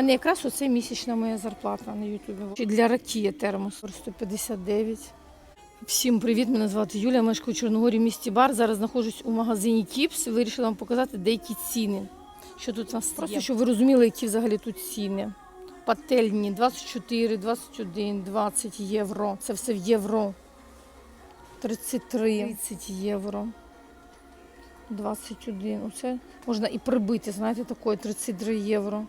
мене якраз оце місячна моя зарплата на Ютубі. Чи Для ракії термос 159. Всім привіт! Мене звати Юлія. Мешкаю у Чорногорі в місті Бар. Зараз знаходжусь у магазині Кіпс. Вирішила вам показати деякі ціни. Що тут у нас просто Є. щоб ви розуміли, які взагалі тут ціни. Пательні 24, 21, 20 євро. Це все в євро. 33, 30 євро. 21. Оце можна і прибити, знаєте, такої 33 євро.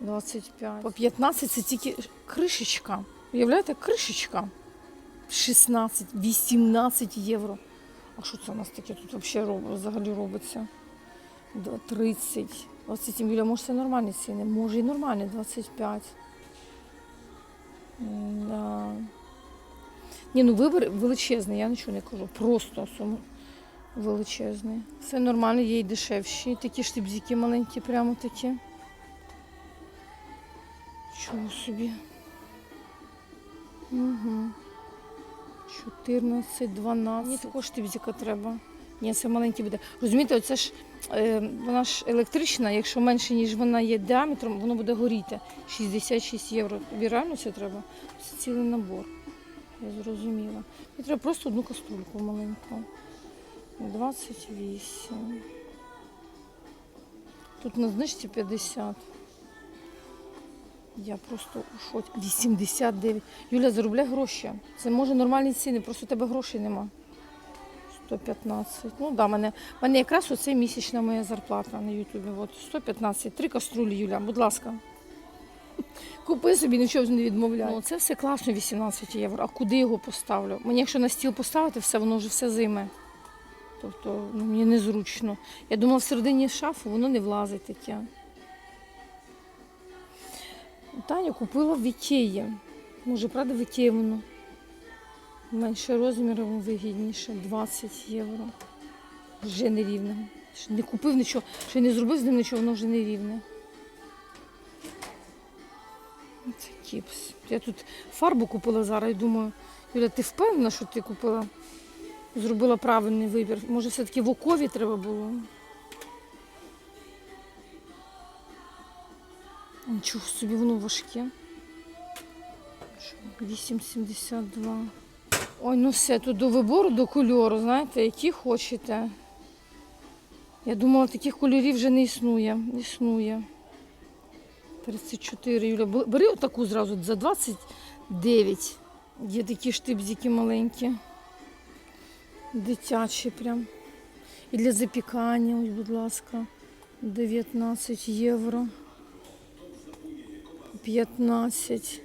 25. По 15 це тільки кришечка. Уявляєте, кришечка. 16, 18 євро. А що це у нас таке тут взагалі робиться? До 30. 27 Юля, може це нормальні ціни? Може і нормальні, 25. Да. Ні, ну вибір величезний, я нічого не кажу. Просто сума величезний. Все нормально, є і дешевші. Такі штибзики маленькі, прямо такі. Чого собі? Угу. 14, 12. Мені також штибзика треба. Ні, це маленький буде. Розумієте, оце ж е, вона ж електрична, якщо менше, ніж вона є діаметром, воно буде горіти. 66 євро. Тобі реально це треба? Це цілий набор. Я зрозуміла. Мені треба просто одну каструльку маленьку. 28. Тут на знижці 50. Я просто у шоці. 89. Юля, заробляй гроші. Це може нормальні ціни, просто у тебе грошей нема. 115. Ну да, мене, мене якраз оце місячна моя зарплата на Ютубі. От 115. Три каструлі, Юля, будь ласка. Купи собі, нічого не відмовляй. Ну, це все класно, 18 євро. А куди його поставлю? Мені якщо на стіл поставити, все, воно вже все займе. Тобто ну, мені незручно. Я думала, всередині шафу воно не влазить таке. Таня купила в Ікеї. Може, правда, в Ікеї воно менше розміром вигідніше 20 євро. Вже нерівне. Ще Не купив нічого, ще не зробив з ним нічого, воно вже нерівне. Це кіпс. Я тут фарбу купила зараз і думаю, Юля, ти впевнена, що ти купила? Зробила правильний вибір. Може, все-таки в окові треба було? Нічого собі, воно важке. 8,72. Ой, ну все, тут до вибору, до кольору, знаєте, які хочете. Я думала, таких кольорів вже не існує. Існує. 34, Юля. Бери отаку зразу за 29. Є такі штибзики маленькі. Дитячі прям. І для запікання, ось, будь ласка, 19 євро. 15.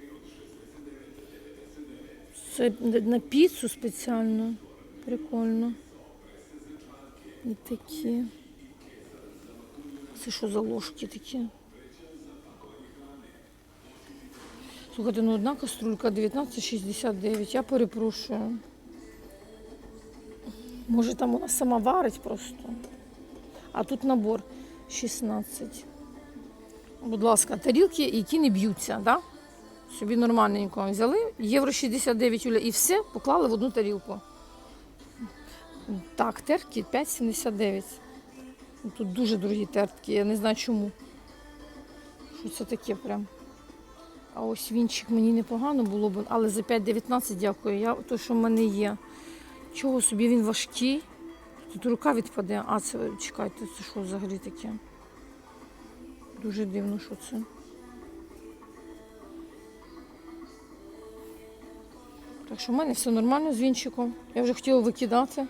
Це на- піцу спеціально. Прикольно. І такі. Це що за ложки такі? Слухайте, ну одна каструлька 19,69. Я перепрошую. Може там вона сама варить просто. А тут набор 16. Будь ласка, тарілки, які не б'ються, да? Собі нормальненько взяли. Євро 69 Юля, і все поклали в одну тарілку. Так, терки 5,79. Ну, Тут дуже дорогі тертки, я не знаю чому. Що це таке прям. А ось вінчик мені непогано було б, але за 5,19 дякую. Я то, що в мене є. Чого собі він важкий? Тут рука відпаде. А, це чекайте, це що взагалі таке? Дуже дивно, що це. Так що в мене все нормально з вінчиком. Я вже хотіла викидати.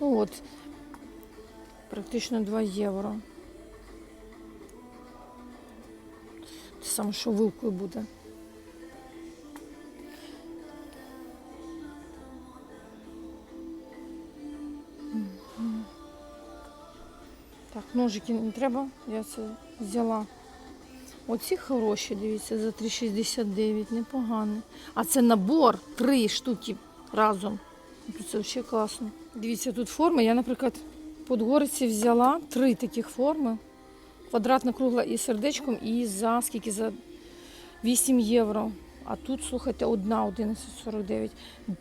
Ну от, практично 2 євро. Те саме, що вилкою буде. Так, ножики не треба, я це взяла. Оці хороші, дивіться, за 3,69, непогані. А це набор, три штуки разом. Це взагалі класно. Дивіться, тут форми. Я, наприклад, Подгориці взяла три таких форми. Квадратна кругла із сердечком і за скільки? За 8 євро. А тут, слухайте, одна 11,49.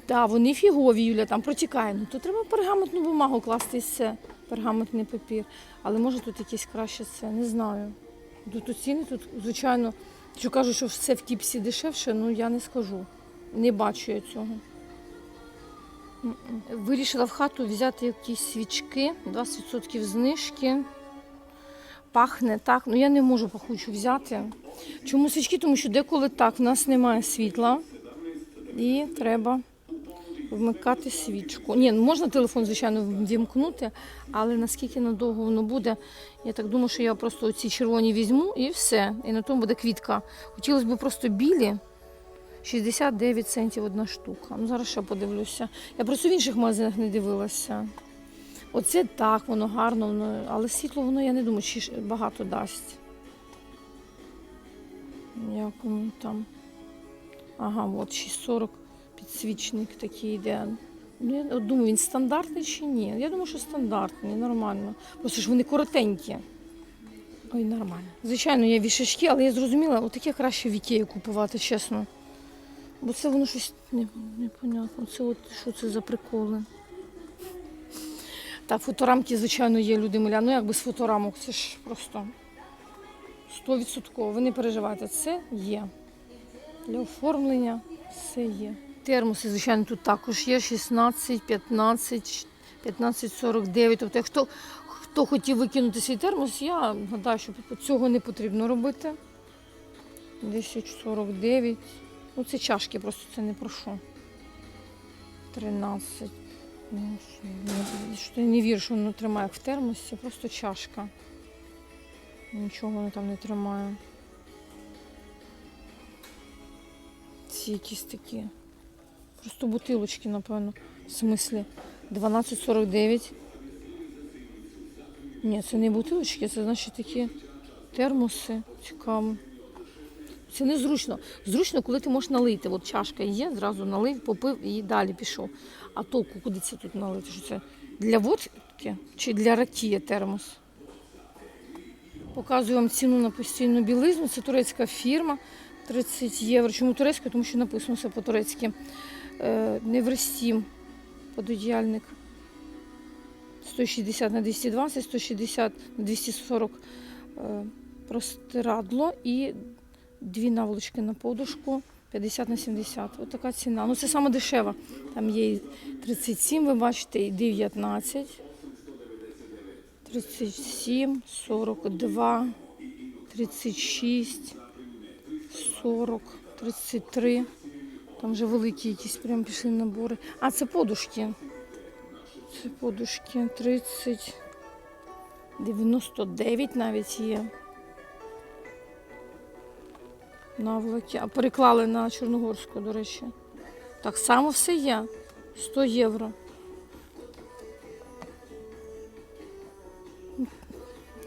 Да, вони фігові, Юля, там протікає. Ну, то треба пергаментну бумагу класти і все. Пергаментний папір. Але може тут якесь краще це, не знаю. Тут, ціни, тут, звичайно, що кажуть, що все в тіпсі дешевше, ну я не скажу. Не бачу я цього. Вирішила в хату взяти якісь свічки, 20% знижки. Пахне так. Ну я не можу пахучу взяти. Чому свічки? Тому що деколи так, в нас немає світла і треба вмикати свічку. Ні, ну, можна телефон, звичайно, вімкнути, але наскільки надовго воно буде, я так думаю, що я просто ці червоні візьму і все. І на тому буде квітка. Хотілося б просто білі. 69 центів одна штука. Ну, зараз ще подивлюся. Я просто в інших магазинах не дивилася. Оце так, воно гарно, воно, але світло воно, я не думаю, чи багато дасть. Як воно там. Ага, от 6,40 підсвічник такий йде. Ну, я думаю, він стандартний чи ні? Я думаю, що стандартний, нормально. Просто ж вони коротенькі. Ой, нормально. Звичайно, є вішачки, але я зрозуміла, отаке краще в Ікеї купувати, чесно. Бо це воно щось не, непонятно. Це от що це за приколи. Так, фоторамки, звичайно, є люди миля. Ну як без фоторамок, це ж просто 100%. Ви не переживайте, це є. Для оформлення все є. Термоси, звичайно, тут також є 16, 15, 15,49. Тобто, якщо хто хотів викинути свій термос, я гадаю, що цього не потрібно робити. 10,49. Ну, це чашки, просто це не про що. 13. Ну, що, не- вірю, що воно тримає як в термосі, просто чашка. Нічого воно там не тримає. Ці якісь такі. Просто бутилочки, напевно. В смислі. 12,49. Ні, це не бутилочки, це значить такі термоси. Цікаво. Це незручно. Зручно, коли ти можеш налити. От чашка є, зразу налив, попив і далі пішов. А толку куди це тут налити? Що це для водки чи для ракія термос? Показую вам ціну на постійну білизну. Це турецька фірма. 30 євро. Чому турецька? Тому що написано все по-турецьки. Е, Неврестім пододіяльник. 160 на 220, 160 на 240 е, простирадло і дві наволочки на подушку 50 на 70. Ось така ціна. Ну це саме дешева. Там є і 37, ви бачите, і 19, 37, 42, 36, 40, 33. Там вже великі якісь прям пішли набори. А, це подушки. Це подушки 30, 99 навіть є. Наволоки. А переклали на Чорногорську, до речі. Так само все є. 100 євро.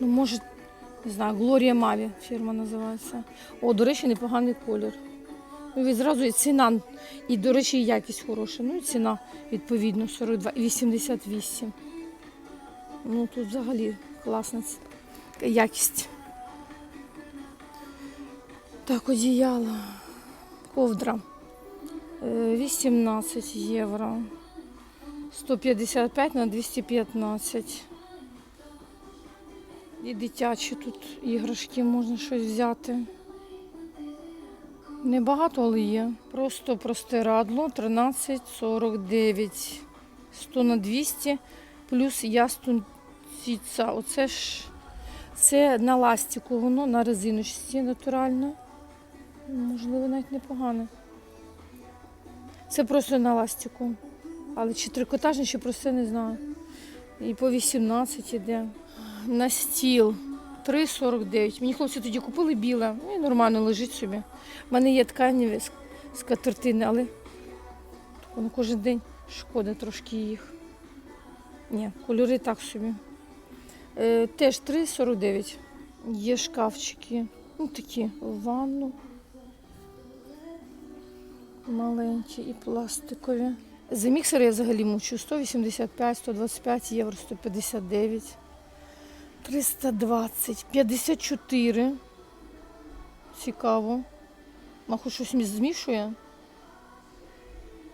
Ну, може, не знаю, Глорія Маві фірма називається. О, до речі, непоганий колір. Ну, відразу і ціна, і, до речі, і якість хороша. Ну і ціна, відповідно, 42 і 88. Ну, тут взагалі класна якість. Так, одіяло. Ковдра. Е, 18 євро. 155 на 215. І дитячі тут іграшки можна щось взяти. Небагато, але є. Просто простирадло 13,49. 100 на 200 плюс ястунціца. Оце ж це на ластику, воно на резиночці натурально. Можливо, навіть непогано. Це просто на ластику. Але чи трикотажне, чи просто не знаю. І по 18 іде. На стіл 3,49. Мені хлопці тоді купили біле, ну і нормально лежить собі. У мене є тканеві з- з катертини, але на кожен день шкода трошки їх. Ні, кольори так собі. Е, теж 3,49. Є шкафчики. Ну, такі в ванну. Маленькі і пластикові. За міксер я взагалі мучу 185, 125 євро, 159, 320, 54. Цікаво. Маху щось змішує.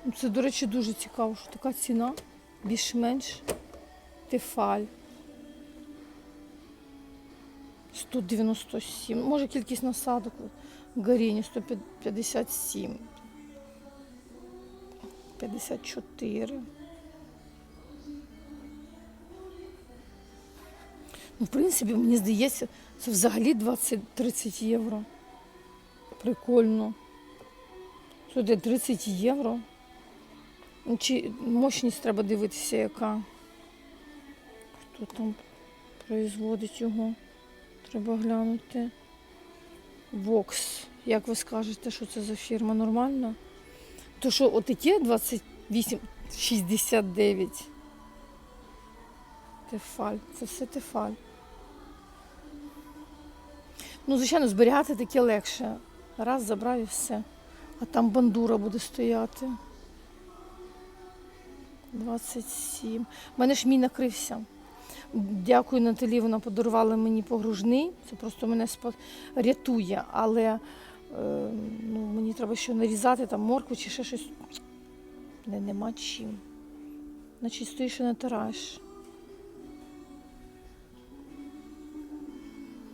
Ну, Це, до речі, дуже цікаво, що така ціна більш-менш тефаль. 197. Може кількість насадок в горінні 157. 54. Ну, в принципі, мені здається, це взагалі 20-30 євро. Прикольно. Сюди 30 євро. Ну, Чи мощність треба дивитися, яка. Хто там производить його? Треба глянути. Вокс. Як ви скажете, що це за фірма? Нормальна? То що отаке 28,69. Тефаль. Це все тефаль. Ну, звичайно, зберігати таке легше. Раз забрав і все. А там бандура буде стояти. 27. У мене ж мій накрився. Дякую Наталі, вона подарувала мені погружний. Це просто мене рятує, але ну, мені треба ще нарізати там моркву чи ще щось. Не, нема чим. Значить, стоїш і натираєш.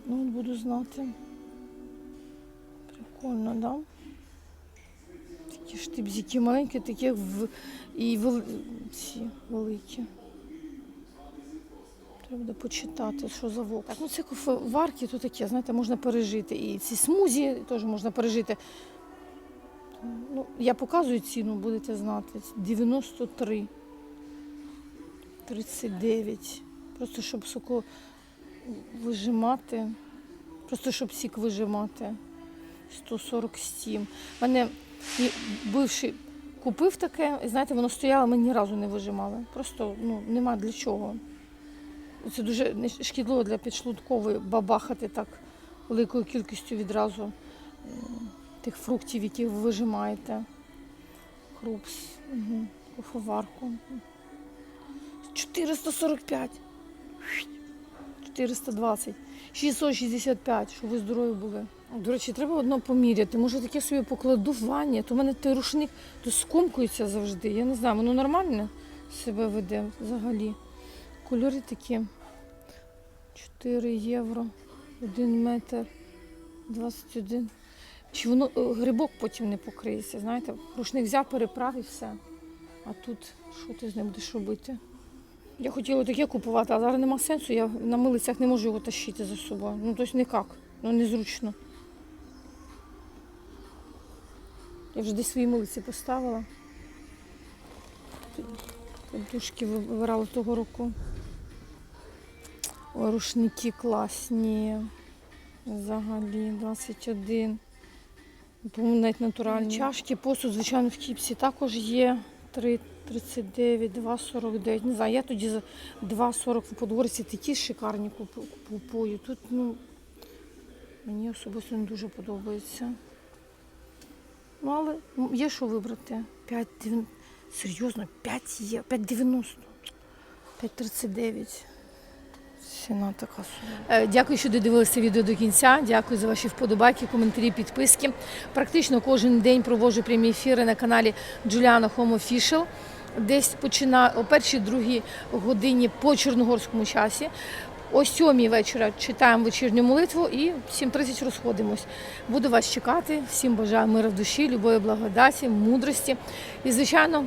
Ну, буду знати. Прикольно, да? Такі штибзики маленькі, такі і вел... ці великі. Треба буде почитати, що за вок. Так, ну це кофеварки, то таке, знаєте, можна пережити. І ці смузі теж можна пережити. Ну, я показую ціну, будете знати. 93. 39. Просто щоб соко вижимати. Просто щоб сік вижимати. 147. У мене бивший купив таке, і знаєте, воно стояло, ми ні разу не вижимали. Просто ну, нема для чого. Це дуже шкідливо для підшлункової бабахати так великою кількістю відразу тих фруктів, які ви вижимаєте. Крупс, угу. кофоварку. 445. 420. 665, щоб ви здорові були. До речі, треба одно поміряти. Може таке собі покладу в ванні, то в мене той рушник то скомкується завжди. Я не знаю, воно нормально себе веде взагалі. Кольори такі. 4 євро, 1 метр, 21. Чи воно е, грибок потім не покриється, знаєте? Рушник взяв, переправ і все. А тут що ти з ним будеш робити? Я хотіла таке купувати, а зараз нема сенсу, я на милицях не можу його тащити за собою. Ну, тобто ніяк, ну незручно. Я вже десь свої милиці поставила. Подушки вибирала того року. Рушники класні. Взагалі 21. По-моєму, навіть натуральні. Чашки, посуд, звичайно, в кіпсі також є. 3,39, 2,49. Не знаю, я тоді за 2,40 в подворці такі шикарні купу- купую. Тут, ну, мені особисто не дуже подобається. Ну, але є що вибрати. 5, серйозно, 5 є, 5,90. 5,39. Ціна така собі. Е, Дякую, що додивилися відео до кінця. Дякую за ваші вподобайки, коментарі, підписки. Практично кожен день проводжу прямі ефіри на каналі Juliana Home Official. Десь починаю о першій другій годині по чорногорському часі. О сьомій вечора читаємо вечірню молитву і в 7.30 розходимось. Буду вас чекати. Всім бажаю миру в душі, любові, благодаті, мудрості. І, звичайно,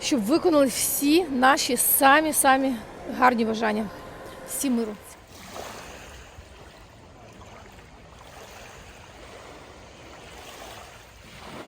щоб виконали всі наші самі-самі гарні бажання. Всім миру!